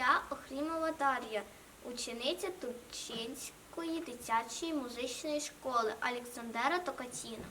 Я Охрімова Дар'я, учениця Турчинської дитячої музичної школи Олександра Токатіна.